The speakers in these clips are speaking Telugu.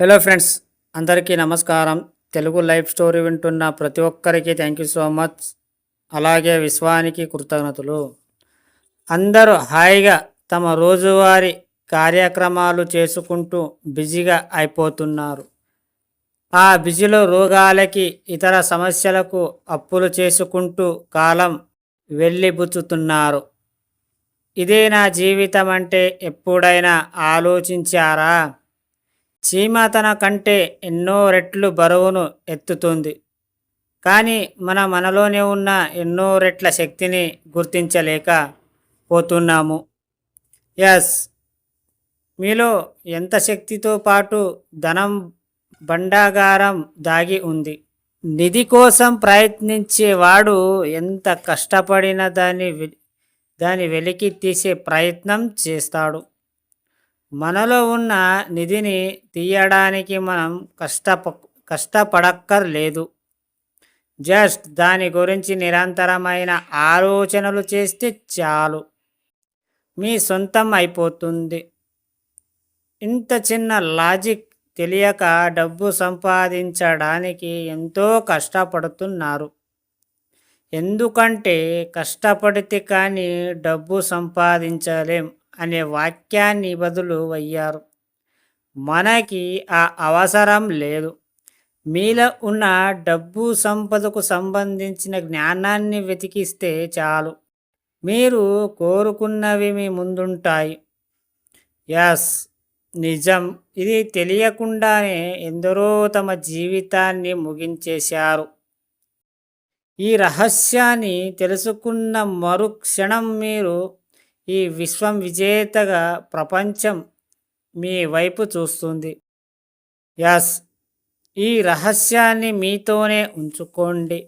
హలో ఫ్రెండ్స్ అందరికీ నమస్కారం. తెలుగు లైఫ్ స్టోరీ వింటున్న ప్రతి ఒక్కరికి థ్యాంక్ యూ సో మచ్ అలాగే విశ్వానికి కృతజ్ఞతలు. అందరూ హాయిగా తమ రోజువారీ కార్యక్రమాలు చేసుకుంటూ బిజీగా అయిపోతున్నారు. ఆ బిజీలో రోగాలకి ఇతర సమస్యలకు అప్పులు చేసుకుంటూ కాలం వెళ్ళిబుచ్చుతున్నారు ఇదే నా జీవితం అంటే ఎప్పుడైనా ఆలోచించారా? చీమ తన కంటే ఎన్నో రెట్లు బరువును ఎత్తుతుంది. కానీ మన మనలోనే ఉన్న ఎన్నో రెట్ల శక్తిని గుర్తించలేక పోతున్నాము. ఎస్ మీలో ఎంత శక్తితో పాటు ధనం బండాగారం దాగి ఉంది? నిధి కోసం ప్రయత్నించేవాడు ఎంత కష్టపడినా దాన్ని దాని దాన్ని వెలికి తీసే ప్రయత్నం చేస్తాడు. మనలో ఉన్న నిధిని తీయడానికి మనం కష్టప కష్టపడక్కర్లేదు. జస్ట్ దాని గురించి నిరంతరమైన ఆలోచనలు చేస్తే చాలు. మీ సొంతం అయిపోతుంది. ఇంత చిన్న లాజిక్ తెలియక డబ్బు సంపాదించడానికి ఎంతో కష్టపడుతున్నారు. ఎందుకంటే కష్టపడితే కానీ డబ్బు సంపాదించలేం. అనే వాక్యాన్ని బదులు అయ్యారు మనకి ఆ అవసరం లేదు. మీలో ఉన్న డబ్బు సంపదకు సంబంధించిన జ్ఞానాన్ని వెతికిస్తే చాలు. మీరు కోరుకున్నవి మీ ముందుంటాయి. ఎస్ నిజం. ఇది తెలియకుండానే ఎందరో తమ జీవితాన్ని ముగించేశారు. ఈ రహస్యాన్ని తెలుసుకున్న మరుక్షణం మీరు ఈ విశ్వం విజేతగా ప్రపంచం మీ వైపు చూస్తుంది. యాస్ ఈ రహస్యాన్ని మీతోనే ఉంచుకోండి.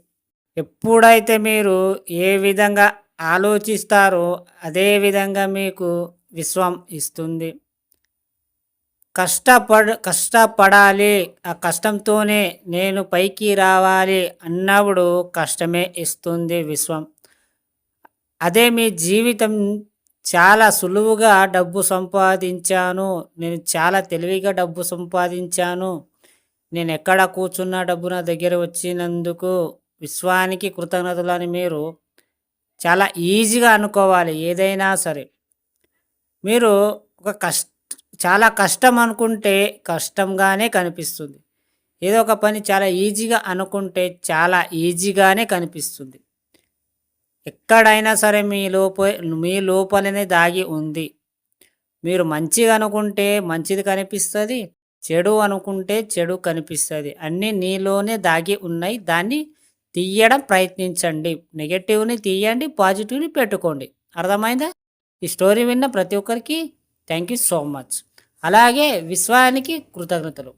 ఎప్పుడైతే మీరు ఏ విధంగా ఆలోచిస్తారో అదే విధంగా మీకు విశ్వం ఇస్తుంది. కష్టపడ కష్టపడాలి ఆ కష్టంతోనే నేను పైకి రావాలి అన్నప్పుడు కష్టమే ఇస్తుంది విశ్వం. అదే మీ జీవితం చాలా సులువుగా డబ్బు సంపాదించాను. నేను చాలా తెలివిగా డబ్బు సంపాదించాను. నేను ఎక్కడ కూర్చున్న డబ్బు నా దగ్గర వచ్చినందుకు విశ్వానికి కృతజ్ఞతలని మీరు చాలా ఈజీగా అనుకోవాలి ఏదైనా సరే. మీరు ఒక కష్ట చాలా కష్టం అనుకుంటే కష్టంగానే కనిపిస్తుంది. ఏదో ఒక పని చాలా ఈజీగా అనుకుంటే చాలా ఈజీగానే కనిపిస్తుంది. ఎక్కడైనా సరే మీ లోప మీ లోపలనే దాగి ఉంది. మీరు మంచిగా అనుకుంటే మంచిది కనిపిస్తుంది చెడు అనుకుంటే చెడు కనిపిస్తుంది. అన్నీ నీలోనే దాగి ఉన్నాయి. దాన్ని తీయడం ప్రయత్నించండి. నెగటివ్ని తీయండి పాజిటివ్ని పెట్టుకోండి. అర్థమైందా? ఈ స్టోరీ విన్న ప్రతి ఒక్కరికి థ్యాంక్ యూ సో మచ్. అలాగే విశ్వానికి కృతజ్ఞతలు.